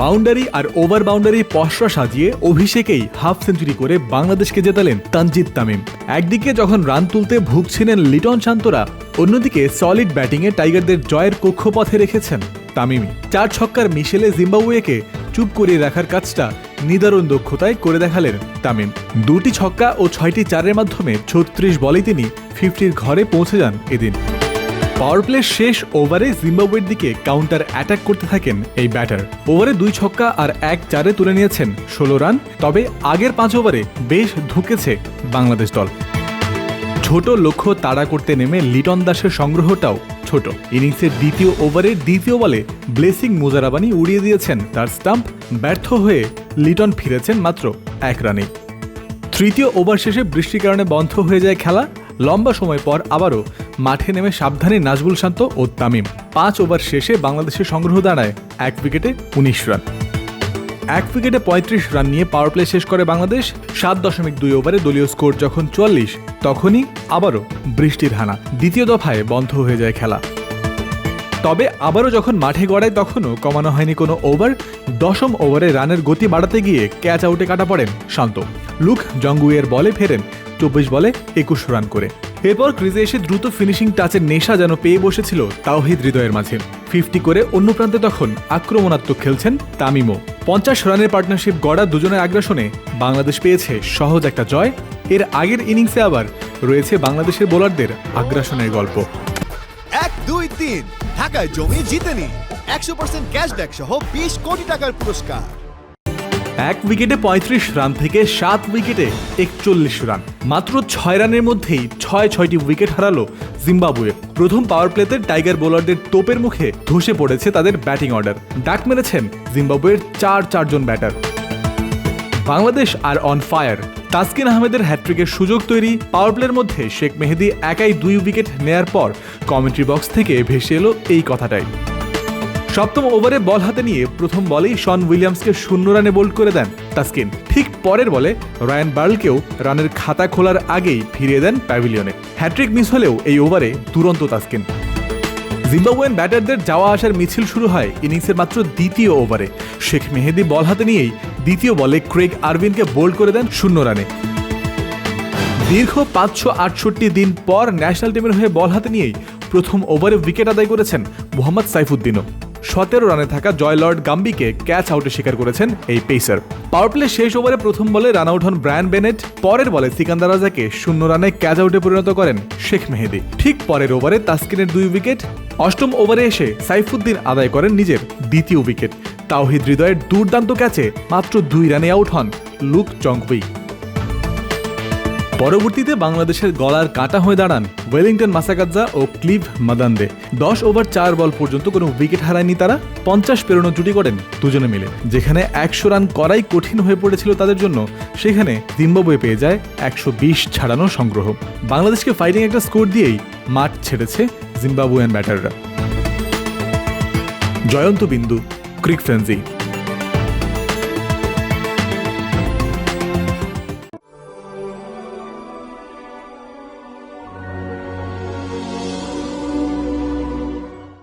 Boundary আর over boundary পশরা সাজিয়ে অভিষেকেই হাফ সেঞ্চুরি করে বাংলাদেশকে জেতালেন তানজিদ তামিম। একদিকে যখন রান তুলতে ভুগছিলেন লিটন শান্তরা, অন্যদিকে সলিড ব্যাটিংয়ে টাইগারদের জয়ের কক্ষপথে রেখেছেন তামিমি চার ছক্কার মিশেলে জিম্বাবুয়েকে চুপ করিয়ে রাখার কাজটা নিদারুণ দক্ষতায় করে দেখালেন তামিম। দুটি ছক্কা ও ছয়টি চারের মাধ্যমে ছত্রিশ বলে তিনি ফিফটির ঘরে পৌঁছে যান এদিন। পাওয়ার প্লে শেষ ওভারে জিম্বাবুয়ের দিকে কাউন্টার অ্যাটাক করতে থাকেন এই ব্যাটার ওভারে দুই ছক্কা আর এক চারে তুলে নিয়েছেন ষোলো রান, তবে আগের পাঁচ ওভারে বেশ ধুকেছে বাংলাদেশ দল। ছোট লক্ষ্য তাড়া করতে নেমে লিটন দাসের সংগ্রহটাও ছোট। ইনিংসের দ্বিতীয় ওভারের দ্বিতীয় বলে ব্লেসিং মুজারাবানি উড়িয়ে দিয়েছেন তার স্টাম্প ব্যর্থ হয়ে লিটন ফিরেছেন মাত্র এক রানে তৃতীয় ওভার শেষে বৃষ্টির কারণে বন্ধ হয়ে যায় খেলা। লম্বা সময় পর আবারও মাঠে নেমে সাবধানে নাজবুল শান্ত ও তামিম। পাঁচ ওভার শেষে বাংলাদেশের সংগ্রহ দাঁড়ায় এক উইকেটে উনিশ রান। এক উইকেটে পঁয়ত্রিশ রান নিয়ে পাওয়ার প্লে শেষ করে বাংলাদেশ। সাত দশমিক দুই ওভারে দলীয় স্কোর যখন চুয়াল্লিশ, তখনই আবারও বৃষ্টির হানা। দ্বিতীয় দফায় বন্ধ হয়ে যায় খেলা। তবে আবারও যখন মাঠে গড়ায়, তখনও কমানো হয়নি কোনো ওভার। দশম ওভারে রানের গতি বাড়াতে গিয়ে ক্যাচ আউটে কাটা পড়েন শান্ত। লুক জঙ্গুয়ের বলে ফেরেন চব্বিশ বলে একুশ রান করে। এরপর ক্রিজে এসে দ্রুত ফিনিশিং টাচের নেশা যেন পেয়ে বসেছিল তাওহিদ হৃদয়ের মাঝে। ফিফটি করে অন্য প্রান্তে তখন আক্রমণাত্মক খেলছেন তামিমও। পঞ্চাশ রানের পার্টনারশিপ গড়া দুজনের আগ্রাসনে বাংলাদেশ পেয়েছে সহজ একটা জয়। এর আগের ইনিংসে আবার রয়েছে বাংলাদেশের বোলারদের আগ্রাসনের গল্প। এক, দুই, তিন। ঢাকায় জমি জিতে নিন একশো পার্সেন্ট ক্যাশব্যাক সহ বিশ কোটি টাকার পুরস্কার। এক উইকেটে পঁয়ত্রিশ রান থেকে সাত উইকেটে একচল্লিশ রান। মাত্র ছয় রানের মধ্যেই ছয় ছয়টি উইকেট হারালো জিম্বাবুয়ে। প্রথম পাওয়ার প্লেতে টাইগার বোলারদের তোপের মুখে ধসে পড়েছে তাদের ব্যাটিং অর্ডার ডাক মেরেছেন জিম্বাবুয়ের চার চারজন ব্যাটার বাংলাদেশ আর অন ফায়ার তাসকিন আহমেদের হ্যাট্রিকের সুযোগ তৈরি পাওয়ার প্লের মধ্যে শেখ মেহেদি একাই দুই উইকেট নেয়ার পর কমেন্ট্রি বক্স থেকে ভেসে এলো এই কথাটাই। সপ্তম ওভারে বল হাতে নিয়ে প্রথম বলেই শন উইলিয়ামসকে শূন্য রানে বোল্ড করে দেন তাসকিন। ঠিক পরের বলে রায়ান বার্লকেও রানের খাতা খোলার আগেই ফিরিয়ে দেন প্যাভিলিয়নে। হ্যাট্রিক মিস হলেও এই ওভারে দুরন্ত তাসকিন। জিম্বাবুয়েন ব্যাটারদের যাওয়া আসার মিছিল শুরু হয় ইনিংসের মাত্র দ্বিতীয় ওভারে। শেখ মেহেদি বল হাতে নিয়েই দ্বিতীয় বলে ক্রেগ আরভিনকে বোল্ড করে দেন শূন্য রানে। দীর্ঘ পাঁচশো আটষট্টি দিন পর ন্যাশনাল টিমের হয়ে বল হাতে নিয়েই প্রথম ওভারে উইকেট আদায় করেছেন মোহাম্মদ সাইফুদ্দিনও। সতেরো রানে থাকা জয়লর্ড গাম্বিকে ক্যাচ আউটে শিকার করেছেন এই পেসার। পাওয়ার প্লে শেষ ওভারে প্রথম বলে রান আউট হন ব্রায়ান বেনেট, পরের বলে সিকান্দার রাজাকে শূন্য রানে ক্যাচ আউটে পরিণত করেন শেখ মেহেদি। ঠিক পরের ওভারে তাসকিনের দুই উইকেট, অষ্টম ওভারে এসে সাইফুদ্দিন আদায় করেন নিজের দ্বিতীয় উইকেট। তাওহিদ হৃদয়ের দুর্দান্ত ক্যাচে মাত্র দুই রানে আউট হন লুক চংকুই পরবর্তীতে বাংলাদেশের গলার কাটা হয়ে দাঁড়ান ওয়েলিংটন মাসাকাজ্জা ও ক্লিভ মাদান্দে। দশ ওভার চার বল পর্যন্ত কোনো উইকেট হারায়নি তারা, পঞ্চাশ পেরোনো জুটি করেন দুজনে মিলে। যেখানে একশো রান করাই কঠিন হয়ে পড়েছিল তাদের জন্য, সেখানে জিম্বাবুয়ে পেয়ে যায় একশো বিশ ছাড়ানো সংগ্রহ। বাংলাদেশকে ফাইটিং একটা স্কোর দিয়েই মাঠ ছেড়েছে জিম্বাবুয়ান ব্যাটাররা। জয়ন্ত বিন্দু, ক্রিক ফ্রেন্সি।